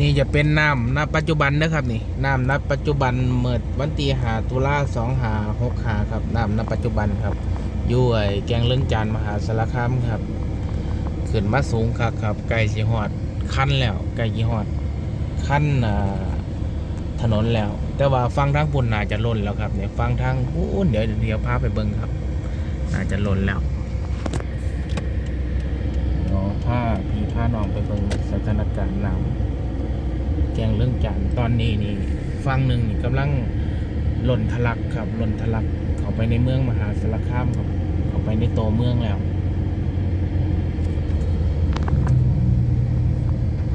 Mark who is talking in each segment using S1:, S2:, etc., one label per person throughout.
S1: นี่จะเป็นน้ำณปัจจุบันนะครับนี่น้ำณปัจจุบันเมื่อวันที่หาตุลาสองหาหกหาครับน้ำณปัจจุบันครับยู่ไอ้แกงเรื่องจานมหาสารคามครับขึ้นมาสูงครับครับไกลสิหอดขั้นแล้วไกลสิหอดขั้นถนนแล้ว แต่ว่าฟังทางปุ่นน่าจะล้นแล้วครับเนี่ยฟังทางอู้นเดี๋ยวเดี๋ยวพาไปเบิ่งครับน่าจะล้นแล้วเนาะพาพี่พาน้องไปเบิ่งสถานการณ์น้ำ แกงเรื่องจานตอนนี้นี่ฟังหนึ่งนี่กำลังหล่นทะลักครับหล่นทะลักเข้าไปในเมืองมหาสารคามครับเข้าไปในโตเมืองแล้ว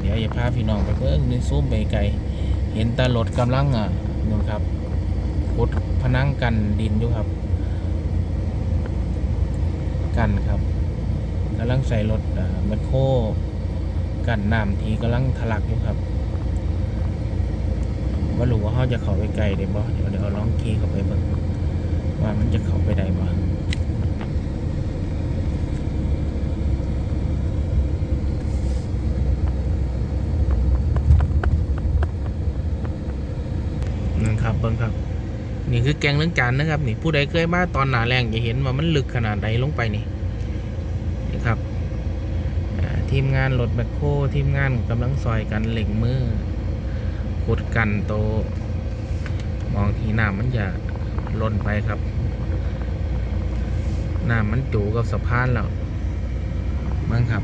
S1: เดี๋ยวอย่าพาพี่น้องไปเบิ่งนี่ซูมไปไกลเห็นตารถกำลังอะนู่นครับขุดพนังกันดินอยู่ครับ กันครับกำลังใส่รถแมคโครกันน้ำทีกำลังทะลักอยู่ครับ ว่ารู้ว่าเขาจะเข้าไปไกลได้บ่เดี๋ยวเดี๋ยวลองขี่เข้าไปเบิ่งว่ามันจะเข้าไปได้บ่นั่นครับเบิ่งครับ นี่คือแกงเรื่องจานนะครับ นี่ผู้ใดเคยมาตอนหนาแรงจะเห็นว่ามันลึกขนาดใดลงไปนี่นี่ครับทีมงานรถแบคโคทีมงานกำลังซอยกันเหล็กมือ ขุดกันโต มองทีน้ำมันจะล้นไปครับน้ำมันจูกับสะพานแล้วมั้งครับ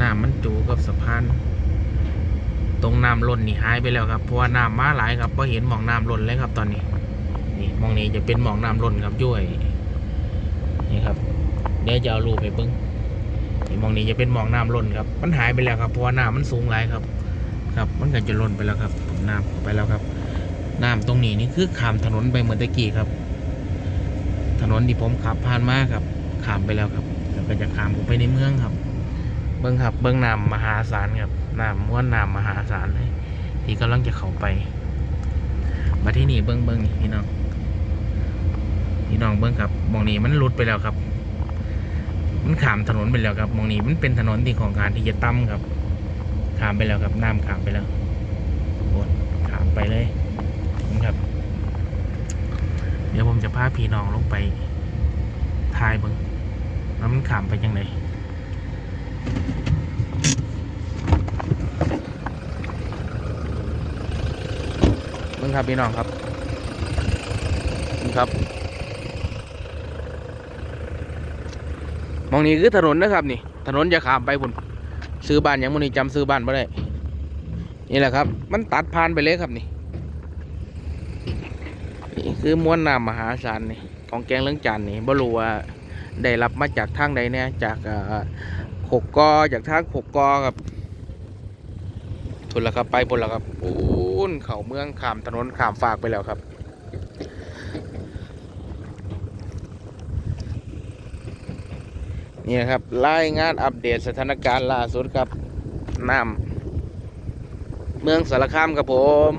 S1: น้ำมันจูกับสะพาน ตรงน้ำล้นนี่หายไปแล้วครับเพราะว่าน้ำมาหลายครับพอเห็นหมองน้ำล้นเลยครับตอนนี้ นี่มองนี้จะเป็นหมองน้ำล้นครับย้วยนี่ครับเดี๋ยวจะเอารูปไปเบิ้ง นี่มองนี้จะเป็นมองน้ำล้นครับมันหายไปแล้วครับเพราะว่าน้ำมันสูงหลายครับ ครับ มันก็จะล้นไปแล้วครับน้ำเข้าไปแล้วครับน้ำตรงนี้นี่คือข้ามถนนไปเหมือนตะกี้ครับ ถนนที่ผมขับผ่านมาครับข้ามไปแล้วครับแล้วก็จะข้ามไปในเมืองครับ เบิ้งครับ เบิ้งน้ำมหาศาลครับน้ำม้วนน้ำมหาศาลเลยที่กำลังจะเข้าไปมาที่นี่เบิ้งเบิ้งนี่พี่น้องพี่น้องเบิ้งครับมองนี้มันหลุดไปแล้วครับ มันขามถนนไปแล้วครับมองนี้มันเป็นถนนที่ของการที่จะตั้มครับขามไปแล้วครับน้ำขามไปแล้วโอนขามไปเลยนะครับ เดี๋ยวผมจะพาพี่น้องลงไปทายเบิงแล้วมันขามไปยังไงเบิงครับพี่น้องครับครับ องนี้คือถนนนะครับนี่ ถนนจะขามไปบุญซื้อบ้านยังมุนี่จำซื้อบ้านไม่ได้ นี่แหละครับ มันตัดผ่านไปเลยครับนี่นี่คือม้วนน้ำมหาศาลนี่ของแกงเรื่องจานนี่บ่รู้ว่าได้รับมาจากทางใดเนี่ยจากอ่าขกกอจากทางขกกอครับทุนละครับไปบนละครับปูนเข่าเมืองขามถนนขามฝากไปแล้วครับ นี่ครับรายงานอัปเดตสถานการณ์ล่าสุดครับน้ำเมืองสารคามครับผม